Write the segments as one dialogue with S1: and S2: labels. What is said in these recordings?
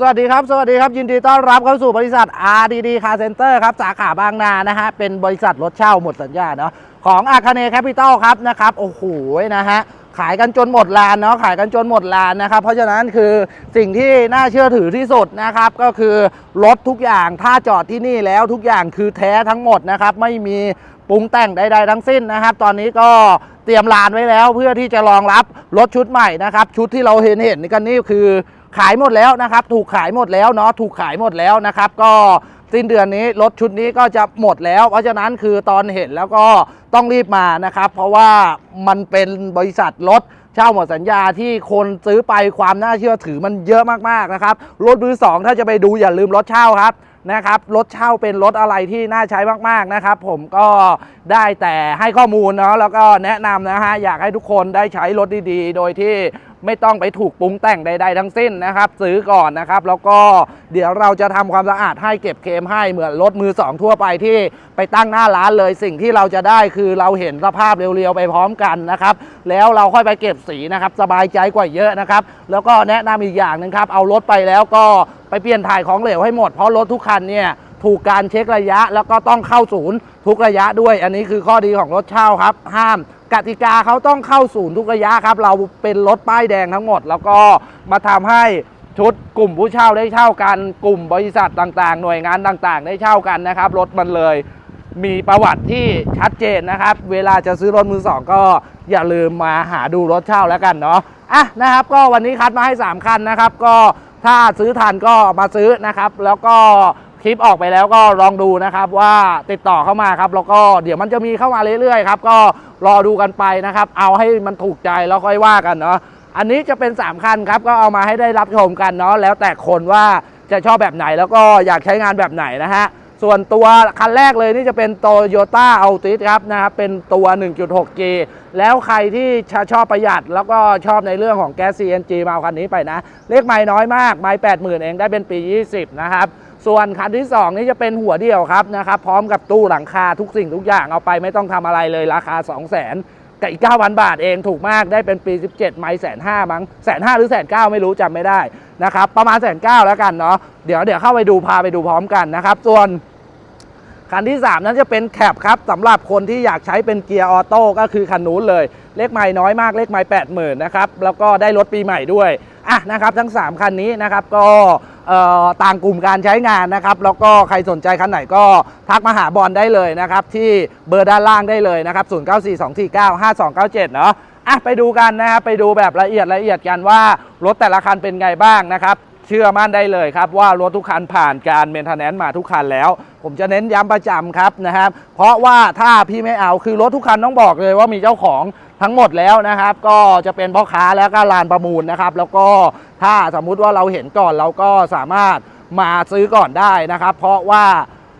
S1: สวัสดีครับ สวัสดีครับ ยินดีต้อนรับเข้าสู่บริษัท RDD Car Center ครับ สาขาบางนานะฮะ เป็นบริษัทรถเช่าหมดสัญญาเนาะของอาคาเนแคปิตอลครับนะครับ โอ้โหนะฮะ ขายกันจนหมดลานเนาะขายกันจนหมดลานนะครับ เพราะฉะนั้นคือสิ่งที่น่าเชื่อถือที่สุดนะครับ ก็คือ รถทุกอย่างถ้าจอดที่นี่แล้วทุกอย่างคือแท้ทั้งหมดนะครับไม่มีปรุงแต่งใดๆทั้งสิ้นนะครับ ตอนนี้ก็เตรียมลานไว้แล้วเพื่อที่จะรองรับรถชุดใหม่นะครับชุดที่เราเห็นเห็นกันนี่คือ ขายหมดแล้วนะครับ ถูกขายหมดแล้วเนาะถูกขายหมดแล้วนะครับ ก็สิ้นเดือนนี้รถชุดนี้ก็จะหมดแล้ว เพราะฉะนั้นคือตอนเห็นแล้วก็ต้องรีบมานะครับ เพราะว่ามันเป็นบริษัทรถเช่าหมดสัญญาที่คนซื้อไปความน่าเชื่อถือมันเยอะมากๆนะครับรถมือสองถ้าจะไปดูอย่าลืมรถเช่าครับนะครับรถเช่าเป็นรถอะไรที่น่าใช้มากๆนะครับ ผมก็ได้แต่ให้ข้อมูลเนาะแล้วก็แนะนำนะฮะอยากให้ทุกคนได้ใช้รถดีๆ โดยที่ ไม่ต้องไปถูกปรุงแต่งใดๆทั้งสิ้นนะครับ ซื้อก่อนนะครับ แล้วก็เดี๋ยวเราจะทำความสะอาดให้เก็บเคมให้เหมือนรถมือสองทั่วไปที่ไปตั้งหน้าร้านเลยสิ่งที่เราจะได้คือเราเห็นสภาพเรียวๆไปพร้อมกันนะครับ แล้วเราค่อยไปเก็บสีนะครับ สบายใจกว่าเยอะนะครับ แล้วก็แนะนำอีกอย่างหนึงครับ เอารถไปแล้วก็ไปเปลี่ยนถ่ายของเหลวให้หมดเพราะรถทุกคันเนี่ย ถูกการเช็คระยะ แล้วก็ต้องเข้าศูนย์ทุกระยะด้วย อันนี้คือข้อดีของรถเช่าครับ ห้ามกติกาเขาต้องเข้าศูนย์ทุกระยะครับ เราเป็นรถป้ายแดงทั้งหมด แล้วก็มาทำให้ชุดกลุ่มผู้เช่าได้เช่ากันกลุ่มบริษัทต่างๆ หน่วยงานต่างๆ ได้เช่ากันนะครับ รถมันเลยมีประวัติที่ชัดเจนนะครับ เวลาจะซื้อรถมือสองก็อย่าลืมมาหาดูรถเช่าแล้วกันเนาะอะนะครับ ก็วันนี้คัดมาให้ 3 คันนะครับ ก็ถ้าซื้อทันก็มาซื้อนะครับ แล้วก็ ลิปออกไปแล้วก็ลองดูนะครับว่าติดต่อเข้ามาครับ แล้วก็เดี๋ยวมันจะมีเข้ามาเรื่อยๆครับก็รอดูกันไปนะครับ เอาให้มันถูกใจแล้วค่อยว่ากันเนาะอันนี้จะเป็น 3 คันครับ ก็เอามาให้ได้รับชมกันเนาะแล้วแต่คนว่าจะชอบแบบไหนแล้วก็อยากใช้งานแบบไหนนะฮะส่วนตัวคันแรกเลยนี่จะเป็น Toyota Altis ครับนะครับเป็นตัว 1.6G แล้วใครที่ชอบประหยัด แล้วก็ชอบในเรื่องของแก๊ส CNG มาเอาคันนี้ไปนะ เลขไม่น้อยมาก ไม่80,000 เองได้เป็นปี 20 นะครับ ส่วนคันที่ 2 นี่จะเป็นหัวเดียวครับนะครับ พร้อมกับตู้หลังคาทุกสิ่งทุกอย่างเอาไปไม่ต้องทำอะไรเลยราคา 200,000กับอีก 9,000 บาทเองถูกมากได้เป็นปี 17 ไม้แสนห้ามั้งแสนห้าหรือแสนเก้าไม่รู้จำไม่ได้นะครับ ประมาณแสนเก้าแล้วกันเนาะเดี๋ยวเดี๋ยวเข้าไปดูพาไปดูพร้อมกันนะครับ ส่วน คันที่ 3 นั้นจะเป็นแคปครับสำหรับคนที่อยากใช้เป็นเกียร์ออโต้ก็คือคันนู้นเลย เลขไม้น้อยมากเลขไม้แปดหมื่นนะครับแล้วก็ได้รถปีใหม่ด้วยอะนะครับทั้ง 3 คันนี้นะครับก็เอ่อต่างกลุ่มการใช้งานนะครับแล้วก็ใครสนใจคันไหนก็ทักมาหาบอลได้เลยนะครับที่เบอร์ด้านล่างได้เลยนะครับ 0942495297 เนาะอะไปดูกันนะครับไปดูแบบละเอียดละเอียดกันว่ารถแต่ละคันเป็นไงบ้างนะครับ เชื่อมั่นได้เลยครับ ว่ารถทุกคันผ่านการเมนเทนแนนซ์มาทุกคันแล้ว ผมจะเน้นย้ำประจำครับนะครับ เพราะว่าถ้าพี่ไม่เอาคือรถทุกคันต้องบอกเลยว่ามีเจ้าของทั้งหมดแล้วนะครับ ก็จะเป็นพ่อค้าแล้วก็ลานประมูลนะครับ แล้วก็ถ้าสมมุติว่าเราเห็นก่อนเราก็สามารถมาซื้อก่อนได้นะครับ เพราะว่า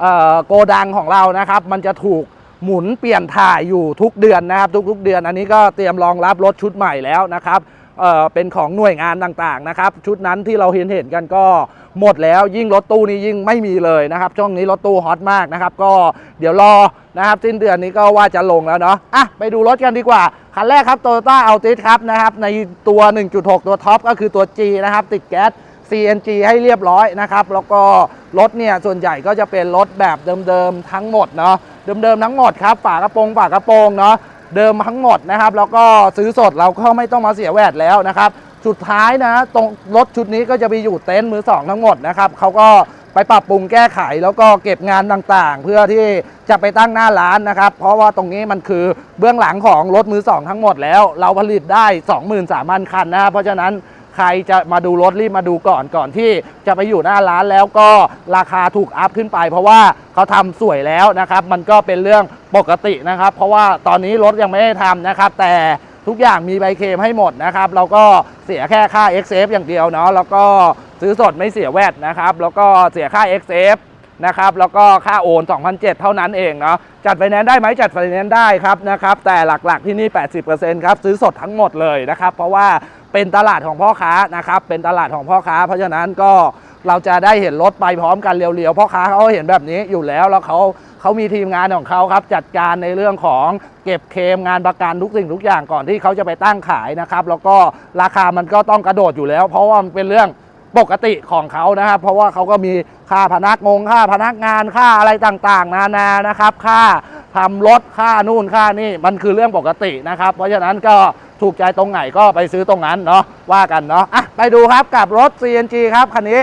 S1: เออโกดังของเรานะครับ มันจะถูกหมุนเปลี่ยนถ่ายอยู่ทุกเดือนนะครับ ทุกๆเดือน อันนี้ก็เตรียมรองรับรถชุดใหม่แล้วนะครับ เเป็นของหน่วยงานต่างๆนะครับชุดนั้นที่เราเห็นเห็นกันก็หมดแล้วยิ่งรถตู้นี้ยิ่งไม่มีเลยนะครับช่วงนี้รถตู้ฮอตมากนะครับก็เดี๋ยวรอนะครับสิ้นเดือนนี้ก็ว่าจะลงแล้วเนาะอะไปดูรถกันดีกว่า คันแรกครับ Toyota Altis ครับนะครับในตัว 1.6 ตัวท็อปก็คือตัว G นะครับติดแก๊ส CNG ให้เรียบร้อยนะครับแล้วก็รถเนี่ยส่วนใหญ่ก็จะเป็นรถแบบเดิมๆทั้งหมดเนาะเดิมๆทั้งหมดครับฝากระโปรงฝากระโปรงเนาะ เดิมทั้งหมดนะครับ แล้วก็ซื้อสดเราก็ไม่ต้องมาเสียแวดแล้วนะครับ สุดท้ายนะตรงรถชุดนี้ก็จะไปอยู่เต็นท์มือสองทั้งหมดนะครับเขาก็ไปปรับปรุงแก้ไขแล้วก็เก็บงานต่างๆ เพื่อที่จะไปตั้งหน้าร้านนะครับ เพราะว่าตรงนี้มันคือเบื้องหลังของรถมือสองทั้งหมดแล้ว เราผลิตได้ 23,000 คันนะครับเพราะฉะนั้น ใครจะมาดูรถรีบมาดูก่อนก่อนที่จะไปอยู่หน้าร้านแล้วก็ราคาถูกอัพขึ้นไป เพราะว่าเขาทำสวยแล้วนะครับ มันก็เป็นเรื่องปกตินะครับ เพราะว่าตอนนี้รถยังไม่ได้ทำนะครับ แต่ทุกอย่างมีใบเคลมให้หมดนะครับ เราก็เสียแค่ค่า XF อย่างเดียวเนาะแล้วก็ซื้อสดไม่เสียแวดนะครับ แล้วก็เสียค่า XF นะครับแล้วก็ค่าโอน 2,007 เท่านั้นเองเนาะจัดไฟแนนซ์ได้ไหมจัดไฟแนนซ์ได้ครับนะครับแต่หลักๆที่นี่ 80%ครับซื้อสดทั้งหมดเลยนะครับ เพราะว่า เป็นตลาดของพ่อค้านะครับ เป็นตลาดของพ่อค้า เพราะฉะนั้นก็เราจะได้เห็นรถไปพร้อมกันเร็วๆพ่อค้าเขาเห็นแบบนี้อยู่แล้วแล้วเขาเขามีทีมงานของเขาครับจัดการในเรื่องของเก็บเคมงานประกันทุกสิ่งทุกอย่างก่อนที่เขาจะไปตั้งขายนะครับ แล้วก็ราคามันก็ต้องกระโดดอยู่แล้ว เพราะว่ามันเป็นเรื่องปกติของเขานะครับ เพราะว่าเขาก็มีค่าพนักงงค่าพนักงานค่าอะไรต่างๆ นานานะครับ ค่าทำรถค่านู่นค่านี่มันคือเรื่องปกตินะครับ เพราะฉะนั้นก็ ถูกใจตรงไหนก็ไปซื้อตรงนั้นเนาะว่ากันเนาะอะไปดูครับกับรถ CNG ครับคันนี้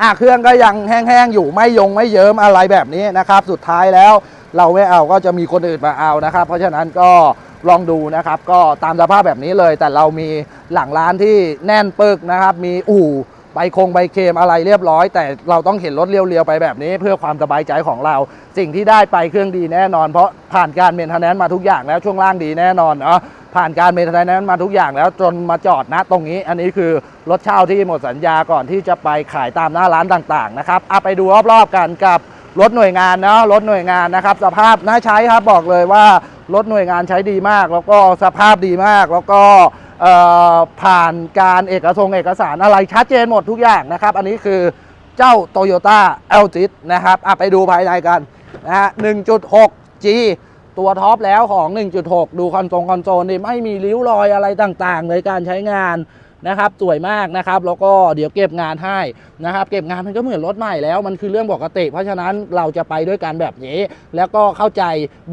S1: อะเครื่องก็ยังแห้งๆอยู่ไม่ยงไม่เยิ้มอะไรแบบนี้นะครับ สุดท้ายแล้วเราไม่เอาก็จะมีคนอื่นมาเอานะครับ เพราะฉะนั้นก็ลองดูนะครับ ก็ตามสภาพแบบนี้เลย แต่เรามีหลังร้านที่แน่นปึกนะครับ มีอู่ ใบคงใบเคมอะไรเรียบร้อย แต่เราต้องเห็นรถเรียวๆไปแบบนี้ เพื่อความสบายใจของเรา สิ่งที่ได้ไปเครื่องดีแน่นอน เพราะผ่านการเมนเทนแนนซ์มาทุกอย่างแล้วช่วงล่างดีแน่นอนเนาะผ่านการเมนเทนแนนซ์มาทุกอย่างแล้วจนมาจอดนะตรงนี้ อันนี้คือรถเช่าที่หมดสัญญาก่อนที่จะไปขายตามหน้าร้านต่างๆนะครับเอาไปดูรอบๆกันกับรถหน่วยงานเนาะรถหน่วยงานนะครับ สภาพน่าใช้ครับบอกเลยว่ารถหน่วยงานใช้ดีมาก แล้วก็สภาพดีมากแล้วก็ ผ่านการเอกสงเอกสารอะไรชัดเจนหมดทุกอย่างนะครับ อันนี้คือเจ้า Toyota a l t i s นะครับไปดูภายในกันนะฮะ 1.6G ตัวท็อปแล้วของ 1.6 ดูคอนโซลคอนโซลนี่ไม่มีริ้วรอยอะไรต่างๆ ในการใช้งานนะครับสวยมากนะครับ แล้วก็เดี๋ยวเก็บงานให้นะครับ เก็บงานมันก็เหมือนรถใหม่แล้วมันคือเรื่องปกติ เพราะฉะนั้นเราจะไปด้วยกันแบบนี้ แล้วก็เข้าใจ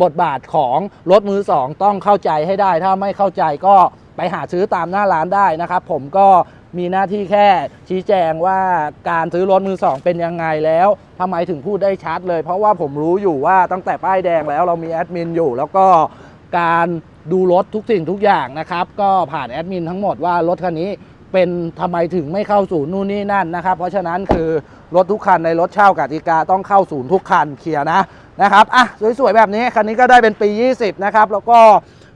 S1: บทบาทของรถมือสองต้องเข้าใจให้ได้ ถ้าไม่เข้าใจก็ ไปหาซื้อตามหน้าร้านได้นะครับ ผมก็มีหน้าที่แค่ชี้แจงว่าการซื้อรถมือสองเป็นยังไงแล้วทำไมถึงพูดได้ชัดเลย เพราะว่าผมรู้อยู่ว่าตั้งแต่ป้ายแดงแล้วเรามีแอดมินอยู่ แล้วก็การดูรถทุกสิ่งทุกอย่างนะครับ ก็ผ่านแอดมินทั้งหมดว่ารถคันนี้เป็นทำไมถึงไม่เข้าศูนย์นู่นนี่นั่นนะครับ เพราะฉะนั้นคือรถทุกคันในรถเช่ากติกาต้องเข้าศูนย์ทุกคันเคลียร์นะนะครับอะสวยๆแบบนี้คันนี้ก็ได้เป็นปี 20 นะครับ แล้วก็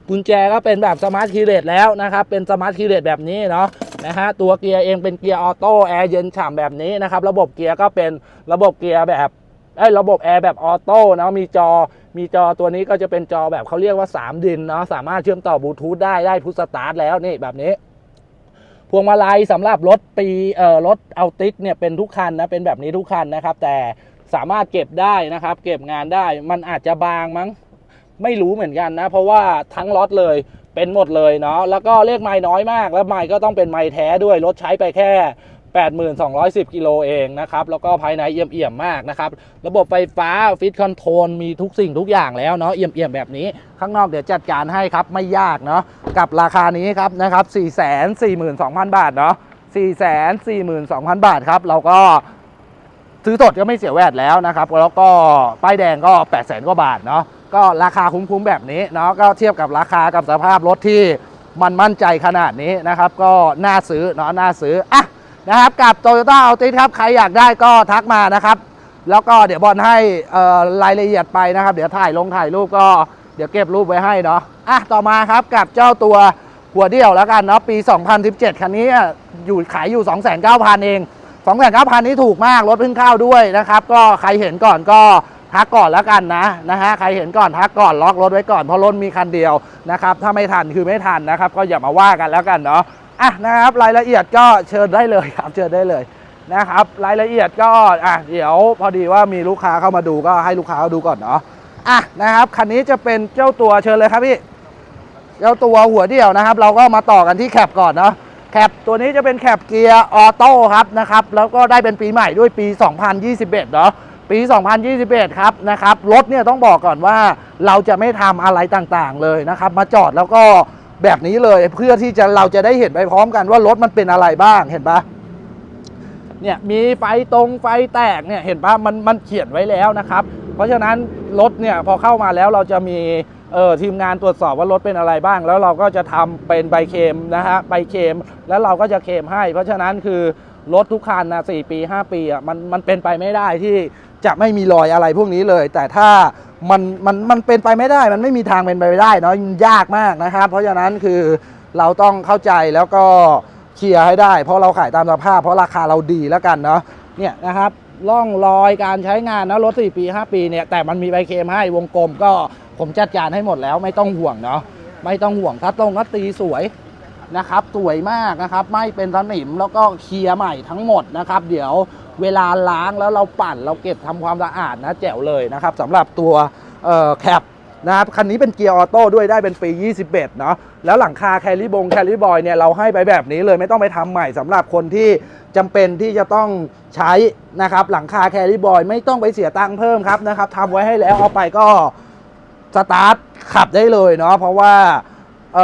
S1: กุญแจก็เป็นแบบสมาร์ทคีย์เลสแล้วนะครับ เป็นสมาร์ทคีย์เลสแบบนี้เนาะนะฮะตัวเกียร์เองเป็นเกียร์ออโต้แอร์เย็นฉ่ำแบบนี้นะครับ ระบบเกียร์ก็เป็นระบบเกียร์แบบเอ้ระบบแอร์แบบออโต้นะมีจอมีจอตัวนี้ก็จะเป็นจอแบบเขาเรียกว่า 3 ดินเนาะสามารถเชื่อมต่อบลูทูธได้ได้พุทสตาร์ทแล้วนี่แบบนี้ พวงมาลัยสำหรับรถปีเอ่อรถเอาติสเนี่ยเป็นทุกคันนะเป็นแบบนี้ทุกคันนะครับ แต่สามารถเก็บได้นะครับ เก็บงานได้มันอาจจะบางมั้ง ไม่รู้เหมือนกันนะ เพราะว่าทั้งรถเลยเป็นหมดเลยเนาะแล้วก็เลขไม้น้อยมาก แล้วไม้ก็ต้องเป็นไม้แท้ด้วยรถใช้ไปแค่ 8210 กิโลเองนะครับ แล้วก็ภายในเอี่ยมๆมากนะครับ ระบบไฟฟ้าฟิตคอนโทรลมีทุกสิ่งทุกอย่างแล้วเนาะเอี่ยมๆแบบนี้ ข้างนอกเดี๋ยวจัดการให้ครับ ไม่ยากเนาะกับราคานี้ครับนะครับ 442,000 บาทเนาะ442,000 บาทครับ เราก็ซื้อสดก็ไม่เสียแวดแล้วนะครับ แล้วก็ป้ายแดงก็ 8 0 0 0 0 0 กว่าบาทเนาะ ก็ราคาคุ้มๆแบบนี้เนาะก็เทียบกับราคากับสภาพรถที่มันมั่นใจขนาดนี้นะครับ ก็น่าซื้อเนาะน่าซื้ออะนะครับกับ Toyota a l t i s ครับ ใครอยากได้ก็ทักมานะครับ แล้วก็เดี๋ยวบอลให้รายละเอียดไปนะครับ เดี๋ยวถ่ายลงถ่ายรูปก็เดี๋ยวเก็บรูปไว้ให้เนาะอะต่อมาครับกับเจ้าตัวหัวเดี่ยวแล้วกันเนาะปี 2017 คันนี้อยู่ขายอยู่ 29,000 เอง 29,000 นี้ถูกมากรถเพิ่งเข้าด้วยนะครับ ก็ใครเห็นก่อนก็ ทักก่อนแล้วกันนะนะฮะใครเห็นก่อนทักก่อนล็อกรถไว้ก่อนเพราะรถมีคันเดียวนะครับถ้าไม่ทันคือไม่ทันนะครับ ก็อย่ามาว่ากันแล้วกันเนาะอะนะครับรายละเอียดก็เชิญได้เลยครับเชิญได้เลยนะครับรายละเอียดก็อะเดี๋ยวพอดีว่ามีลูกค้าเข้ามาดูก็ให้ลูกค้าเขาดูก่อนเนาะอะนะครับคันนี้จะเป็นเจ้าตัวเชิญเลยครับพี่เจ้าตัวหัวเดี่ยวนะครับ เราก็มาต่อกันที่แคปก่อนเนาะแคปตัวนี้จะเป็นแคปเกียร์ออโต้ครับนะครับแล้วก็ได้เป็นปีใหม่ด้วยปี 2021 เนาะ ปี 2021 ครับนะครับรถเนี่ยต้องบอกก่อนว่าเราจะไม่ทำอะไรต่างๆเลยนะครับ มาจอดแล้วก็แบบนี้เลยเพื่อที่จะเราจะได้เห็นไปพร้อมกันว่ารถมันเป็นอะไรบ้างเห็นปะเนี่ยมีไฟตรงไฟแตกเนี่ยเห็นปะมันมันเขียนไว้แล้วนะครับ เพราะฉะนั้นรถเนี่ยพอเข้ามาแล้วเราจะมีเออทีมงานตรวจสอบว่ารถเป็นอะไรบ้าง แล้วเราก็จะทำเป็นใบเคมนะฮะใบเคมแล้วเราก็จะเคมให้ เพราะฉะนั้นคือรถทุกคันนะสี่ปี 5 ปีอะมันมันเป็นไปไม่ได้ที่ จะไม่มีรอยอะไรพวกนี้เลย แต่ถ้ามันมันมันเป็นไปไม่ได้ มันไม่มีทางเป็นไปไม่ได้เนาะยากมากนะครับ เพราะฉะนั้นคือเราต้องเข้าใจแล้วก็เคลียร์ให้ได้ เพราะเราขายตามสภาพ เพราะราคาเราดีแล้วกันเนาะเนี่ยนะครับร่องรอยการใช้งานนะรถ4ปี 5 ปีเนี่ยแต่มันมีใบเคมให้วงกลมก็ผมจัดการให้หมดแล้วไม่ต้องห่วงเนาะไม่ต้องห่วงถ้าตรงก็ตีสวยนะครับ สวยมากนะครับ ไม่เป็นสนิมแล้วก็เคลียร์ใหม่ทั้งหมดนะครับ เดี๋ยว เวลาล้างแล้วเราปั่นเราเก็บทำความสะอาดนะแจ๋วเลยนะครับสำหรับตัวแคปนะครับคันนี้เป็นเกียร์ออโต้ด้วยได้เป็นปี 21 เนาะแล้วหลังคาแคลิบงแคลิบอยเนี่ยเราให้ไปแบบนี้เลยไม่ต้องไปทำใหม่สำหรับคนที่จำเป็นที่จะต้องใช้นะครับหลังคาแคลิบอยไม่ต้องไปเสียตังค์เพิ่มครับนะครับทำไว้ให้แล้วเอาไปก็สตาร์ทขับได้เลยเนาะเพราะว่าเอ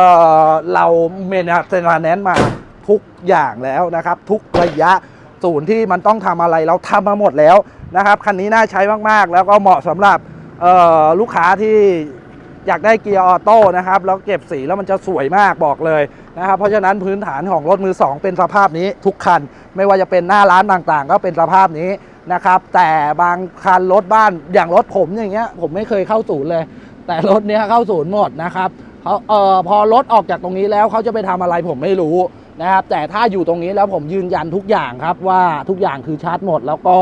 S1: อเราเมนเทนแนนมาทุกอย่างแล้วนะครับ ทุกระยะ ศูนย์ที่มันต้องทำอะไรเราทำมาหมดแล้วนะครับคันนี้น่าใช้มากๆ แล้วก็เหมาะสำหรับลูกค้าที่อยากได้เกียร์ออโต้นะครับแล้วเก็บสีแล้วมันจะสวยมากบอกเลยนะครับเพราะฉะนั้นพื้นฐานของรถมือ 2 เป็นสภาพนี้ทุกคัน ไม่ว่าจะเป็นหน้าร้านต่างๆ ก็เป็นสภาพนี้นะครับ แต่บางคันรถบ้านอย่างรถผมอย่างเงี้ยผมไม่เคยเข้าศูนย์เลย แต่รถเนี้ยเข้าศูนย์หมดนะครับเขาเออพอรถออกจากตรงนี้แล้วเขาจะไปทำอะไรผมไม่รู้ นะครับแต่ถ้าอยู่ตรงนี้แล้วผมยืนยันทุกอย่างครับว่าทุกอย่างคือชาร์จหมด แล้วก็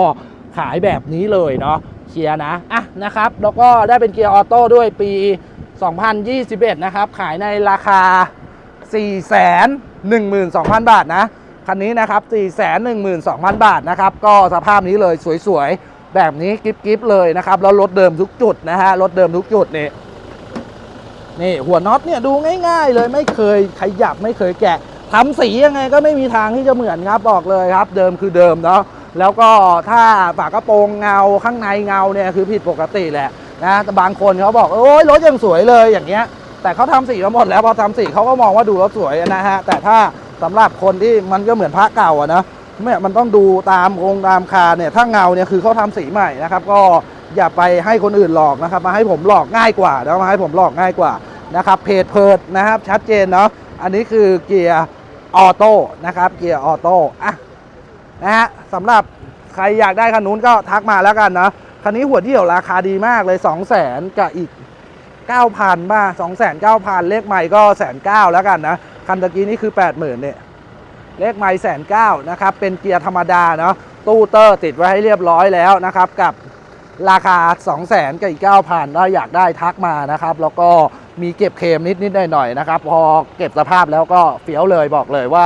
S1: ขายแบบนี้เลยเนาะเคลียร์นะอะนะครับ แล้วก็ได้เป็นเกียร์ออโต้ด้วยปี 2021 นะครับ ขายในราคา 412,000 บาทนะ คันนี้นะครับ 412,000 บาทนะครับ ก็สภาพนี้เลยสวยๆ แบบนี้กิ๊บๆเลยนะครับ แล้วรถเดิมทุกจุดนะฮะรถเดิมทุกจุดนี่นี่หัวน็อตเนี่ยดูง่ายๆเลยไม่เคยขยับไม่เคยแกะ ทำสียังไงก็ไม่มีทางที่จะเหมือนครับบอกเลยครับ เดิมคือเดิมเนาะแล้วก็ถ้าฝากระโปรงเงาข้างในเงาเนี่ยคือผิดปกติแหละนะแต่บางคนเขาบอกโอ้ยรถยังสวยเลยอย่างเงี้ย แต่เขาทำสีมาหมดแล้วพอทำสีเขาก็มองว่าดูรถสวยนะฮะแต่ถ้าสำหรับคนที่มันก็เหมือนพระเก่าอะนะเนี่ยมันต้องดูตามองตามคาเนี่ยถ้าเงาเนี่ยคือเขาทำสีใหม่นะครับ ก็อย่าไปให้คนอื่นหลอกนะครับมาให้ผมหลอกง่ายกว่าแล้วมาให้ผมหลอกง่ายกว่านะครับเพจเพิดนะครับชัดเจนเนาะอันนี้คือเกียร์ ออโต้นะครับเกียร์ออโต้อะนะฮะสำหรับใครอยากได้คันนู้นก็ทักมาแล้วกันนะคันนี้หัวเดี่ยวราคาดีมากเลย 2 0 0แสนกับอีก 9,000บ้า2 9 0 0 0 เลขใหม่ก็แสนเก้าแล้วกันนะ คันตะกี้นี่คือ 80,000เนี่ยเลขใหม่แสนเก้านะครับ เป็นเกียร์ธรรมดาเนาะตู้เตอร์ติดไว้ให้เรียบร้อยแล้วนะครับกับ ราคา 2 0 0 0 0 0กับอีก9,000ถ้าอยากได้ทักมานะครับ แล้วก็มีเก็บเคมนิดๆหน่อยๆนะครับ พอเก็บสภาพแล้วก็เฟี้ยวเลยบอกเลยว่า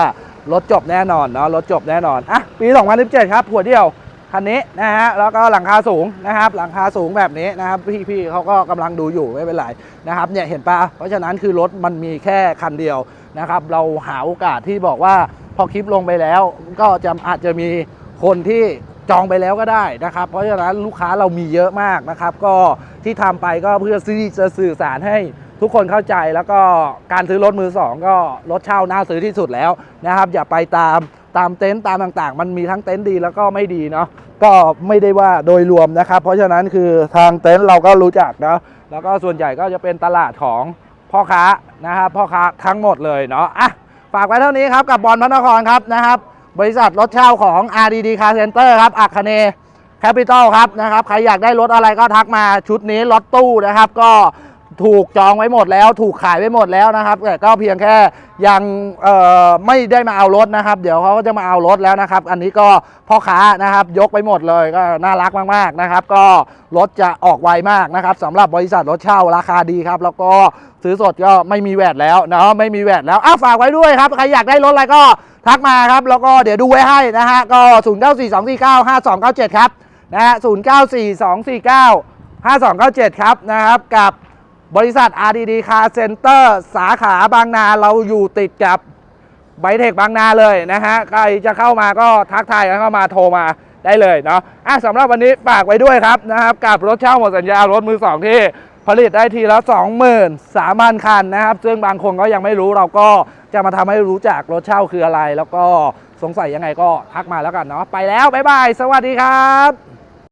S1: รถจบแน่นอนเนาะรถจบแน่นอนอะปี 2017 ครับหัวเดียวคันนี้นะฮะแล้วก็หลังคาสูงนะครับ หลังคาสูงแบบนี้นะครับ พี่ๆเขาก็กำลังดูอยู่ไม่เป็นไรนะครับเนี่ยเห็นปะเพราะฉะนั้นคือรถมันมีแค่คันเดียวนะครับ เราหาโอกาสที่บอกว่าพอคลิปลงไปแล้ว ก็จะอาจจะมีคนที่ จองไปแล้วก็ได้นะครับ เพราะฉะนั้นลูกค้าเรามีเยอะมากนะครับ ก็ที่ทำไปก็เพื่อที่จะสื่อสารให้ทุกคนเข้าใจแล้วก็การซื้อรถมือสองก็รถเช่าน่าซื้อที่สุดแล้วนะครับ อย่าไปตามตามเต็นท์ตามต่างๆ มันมีทั้งเต็นท์ดีแล้วก็ไม่ดีเนาะก็ไม่ได้ว่าโดยรวมนะครับ เพราะฉะนั้นคือทางเต็นท์เราก็รู้จักนะแล้วก็ส่วนใหญ่ก็จะเป็นตลาดของพ่อค้านะครับพ่อค้าทั้งหมดเลยเนาะอะฝากไว้เท่านี้ครับกับบอลพระนครครับนะครับ บริษัทรถเช่าของ RDD Car Center ครับ อัคคเนแคปิตอลครับนะครับ ใครอยากได้รถอะไรก็ทักมาชุดนี้รถตู้นะครับ ก็ถูกจองไว้หมดแล้ว ถูกขายไว้หมดแล้วนะครับ แต่ก็เพียงแค่ยังไม่ได้มาเอารถนะครับ เดี๋ยวเขาก็จะมาเอารถแล้วนะครับ อันนี้ก็พ่อค้านะครับยกไปหมดเลยก็น่ารักมากๆนะครับ ก็รถจะออกไวมากนะครับสำหรับบริษัทรถเช่าราคาดีครับ แล้วก็ซื้อสดก็ไม่มีแวดแล้วเนาะไม่มีแวดแล้วอะฝากไว้ด้วยครับใครอยากได้รถอะไรก็ ทักมาครับ แล้วก็เดี๋ยวดูไว้ให้นะฮะ ก็ 0 9 4 2 4 9 5 2 9 7 ครับ นะฮะ0 9 4 2 4 9 5 2 9 7 ครับนะครับ กับบริษัท RDD Car Center สาขาบางนาเราอยู่ติดกับไบเทคบางนาเลยนะฮะ ใครจะเข้ามาก็ทักทายกันเข้ามาโทรมาได้เลยเนาะอะสำหรับวันนี้ฝากไว้ด้วยครับนะครับ กับรถเช่าหมดสัญญารถมือสองที่ผลิตได้ทีละ 23,000 คันนะครับ ซึ่งบางคนก็ยังไม่รู้เราก็ จะมาทำให้รู้จักรถเช่าคืออะไร แล้วก็สงสัยยังไงก็ทักมาแล้วกันเนาะไปแล้วบ๊ายบาย สวัสดีครับ